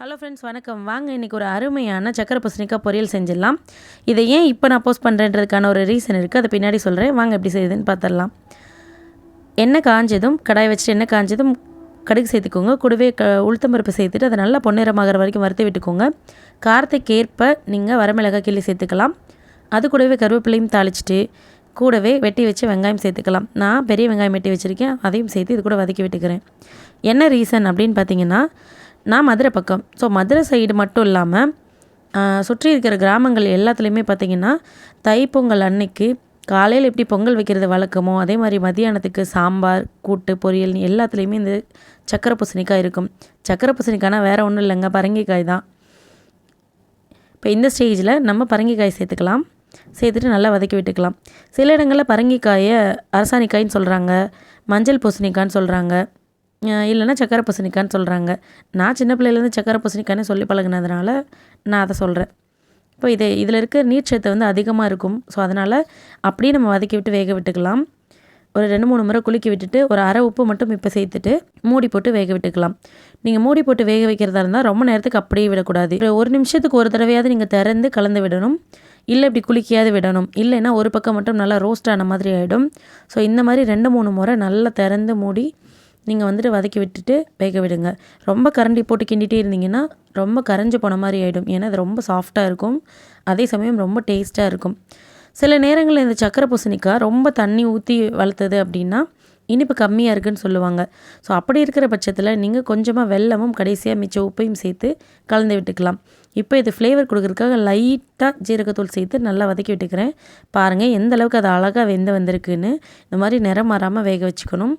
Hello friends வணக்கம். வாங்க இன்றைக்கி ஒரு அருமையான சக்கரை பூசணிக்காய் பொரியல் செஞ்சிடலாம். இதை ஏன் இப்போ நான் போஸ்ட் பண்ணுறேன்றதுக்கான ஒரு ரீசன் இருக்குது அதை பின்னாடி சொல்கிறேன் வாங்க எப்படி செய்யுதுன்னு பார்த்துடலாம் எண்ணெய் காஞ்சதும் கடாய் வச்சுட்டு எண்ணெய் காஞ்சதும் கடுகு சேர்த்துக்கோங்க. கூடவே க உளுத்தம்பருப்பு சேர்த்துட்டு அதை நல்லா பொன்னிறமாகிற வரைக்கும் வறுத்து விட்டுக்கோங்க. காரத்துக்கு ஏற்ப நீங்கள் வரமிளகாய் கிள்ளி சேர்த்துக்கலாம். அது கூடவே கருவேப்பிலையும் தாளிச்சிட்டு கூடவே வெட்டி வச்சு வெங்காயம் சேர்த்துக்கலாம். நான் பெரிய வெங்காயம் வெட்டி வச்சுருக்கேன். அதையும் சேர்த்து இது கூட வதக்கி விட்டுக்கிறேன். என்ன ரீசன் அப்படின்னு பார்த்தீங்கன்னா நான் மதுரை பக்கம். ஸோ மதுரை சைடு மட்டும் இல்லாமல் சுற்றி இருக்கிற கிராமங்கள் எல்லாத்துலேயுமே பார்த்திங்கன்னா தைப்பொங்கல் அன்னைக்கு காலையில் எப்படி பொங்கல் வைக்கிறது வழக்கமோ அதே மாதிரி மதியானத்துக்கு சாம்பார் கூட்டு பொரியல் எல்லாத்துலேயுமே இந்த சக்கரை பூசணிக்காய் இருக்கும். சக்கரை பூசணிக்காய்னா வேறு ஒன்றும் இல்லைங்க பரங்கிக்காய் தான். இப்போ இந்த ஸ்டேஜில் நம்ம பரங்கிக்காய் சேர்த்துக்கலாம். சேர்த்துட்டு நல்லா வதக்கி விட்டுக்கலாம். சில இடங்களில் பரங்கிக்காயை அரசாணிக்காயின்னு சொல்கிறாங்க மஞ்சள் பூசணிக்கான்னு சொல்கிறாங்க இல்லைன்னா சக்கரை பூசணிக்கான்னு சொல்கிறாங்க நான் சின்ன பிள்ளையிலேருந்து சக்கரை பூசணிக்கான்னு சொல்லி பழகினதுனால நான் அதை சொல்கிறேன் இப்போ இது இதில் இருக்க நீர்ச்சத்து வந்து அதிகமாக இருக்கும். ஸோ அதனால் அப்படியே நம்ம வதக்கி விட்டு வேக விட்டுக்கலாம். ஒரு ரெண்டு மூணு முறை குலுக்கி விட்டுட்டு ஒரு அரை உப்பு மட்டும் இப்போ சேர்த்துட்டு மூடி போட்டு வேக விட்டுக்கலாம். நீங்கள் மூடி போட்டு வேக வைக்கிறதா இருந்தால் ரொம்ப நேரத்துக்கு அப்படியே விடக்கூடாது. ஒரு நிமிஷத்துக்கு ஒரு தடவையாவது நீங்கள் திறந்து கலந்து விடணும். இல்லை இப்படி குலுக்கியாவது விடணும். இல்லைன்னா ஒரு பக்கம் மட்டும் நல்லா ரோஸ்ட் ஆன மாதிரி ஆகிடும் ஸோ இந்த மாதிரி ரெண்டு மூணு முறை நல்லா திறந்து மூடி நீங்கள் வந்துட்டு வதக்கி விட்டுட்டு வேக விடுங்க. ரொம்ப கரண்டி போட்டு கிண்டிகிட்டே இருந்தீங்கன்னா ரொம்ப கரைஞ்சி போன மாதிரி ஆகிடும் ஏன்னா அது ரொம்ப சாஃப்டாக இருக்கும். அதே சமயம் ரொம்ப டேஸ்ட்டாக இருக்கும். சில நேரங்களில் இந்த சக்கரை பூசணிக்காய் ரொம்ப தண்ணி ஊற்றி வளர்த்தது அப்படின்னா இனிப்பு கம்மியாக இருக்குதுன்னு சொல்லுவாங்க. ஸோ அப்படி இருக்கிற பட்சத்தில் நீங்கள் கொஞ்சமாக வெல்லமும் கடைசியாக மிச்ச உப்பையும் சேர்த்து கலந்து விட்டுக்கலாம். இப்போ இது ஃப்ளேவர் கொடுக்குறதுக்காக லைட்டாக ஜீரகத்தூள் சேர்த்து நல்லா வதக்கி விட்டுக்கிறேன். பாருங்கள் எந்த அளவுக்கு அது அழகாக வெந்து வந்திருக்குன்னு. இந்த மாதிரி நிறம் மாறாமல் வேக வச்சுக்கணும்.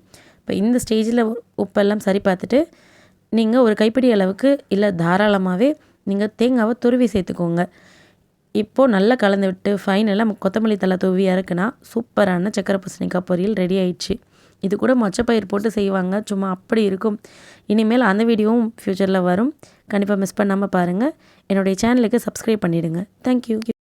இப்போ இந்த ஸ்டேஜில் உப்பெல்லாம் சரி பார்த்துட்டு நீங்கள் ஒரு கைப்பிடி அளவுக்கு இல்லை தாராளமாகவே நீங்கள் தேங்காவை துருவி சேர்த்துக்கோங்க. இப்போது நல்லா கலந்து விட்டு ஃபைனலாக கொத்தமல்லி தலை தூவி இறக்குனா சூப்பரான சக்கரை பூசணிக்காய் பொரியல் ரெடி ஆயிடுச்சு. இது கூட மொச்சப்பயிர் போட்டு செய்வாங்க. சும்மா அப்படி இருக்கும். இனிமேல் அந்த வீடியோவும் ஃப்யூச்சரில் வரும். கண்டிப்பாக மிஸ் பண்ணாமல் பாருங்கள் என்னுடைய சேனலுக்கு சப்ஸ்கிரைப் பண்ணிவிடுங்க தேங்க்யூ